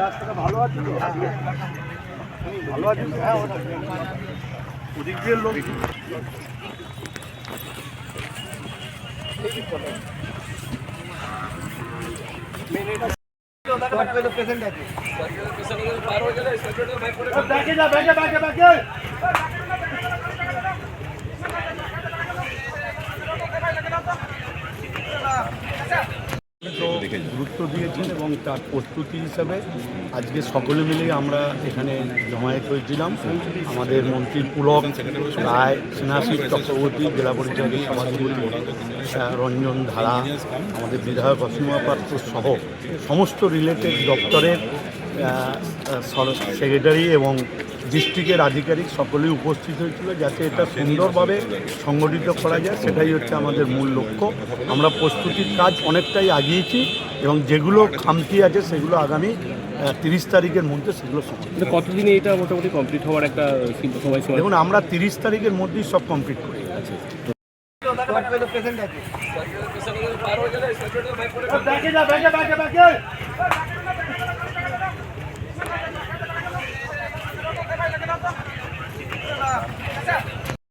রাস্তাটা ভালো আছে তো ভালো আছে তো? হ্যাঁ ওটা ওদিক দিয়ে লোক ব্যাগে যা দিয়েছেন এবং তার প্রস্তুতি হিসাবে আজকে সকলে মিলে আমরা এখানে জমায়েত হয়েছিলাম। আমাদের মন্ত্রী পুলক, রায় সেনাশিস চক্রবর্তী, জেলা পরিষদের সভাপতি রঞ্জন ধারা, আমাদের বিধায়ক অসীমা পাত্র সহ সমস্ত রিলেটেড দপ্তরের সেক্রেটারি এবং ডিস্ট্রিক্টের আধিকারিক সকলেই উপস্থিত হয়েছিল যাতে এটা সুন্দরভাবে সংগঠিত করা যায়। সেটাই হচ্ছে আমাদের মূল লক্ষ্য। আমরা প্রস্তুতির কাজ অনেকটাই আগিয়েছি। এবং যেগুলো খামতি আছে সেগুলো আগামী তিরিশ তারিখের মধ্যে সেগুলো কতদিনে এটা মোটামুটি কমপ্লিট হওয়ার একটা সময় দেখুন আমরা তিরিশ তারিখের মধ্যেই সব কমপ্লিট করি। আচ্ছা।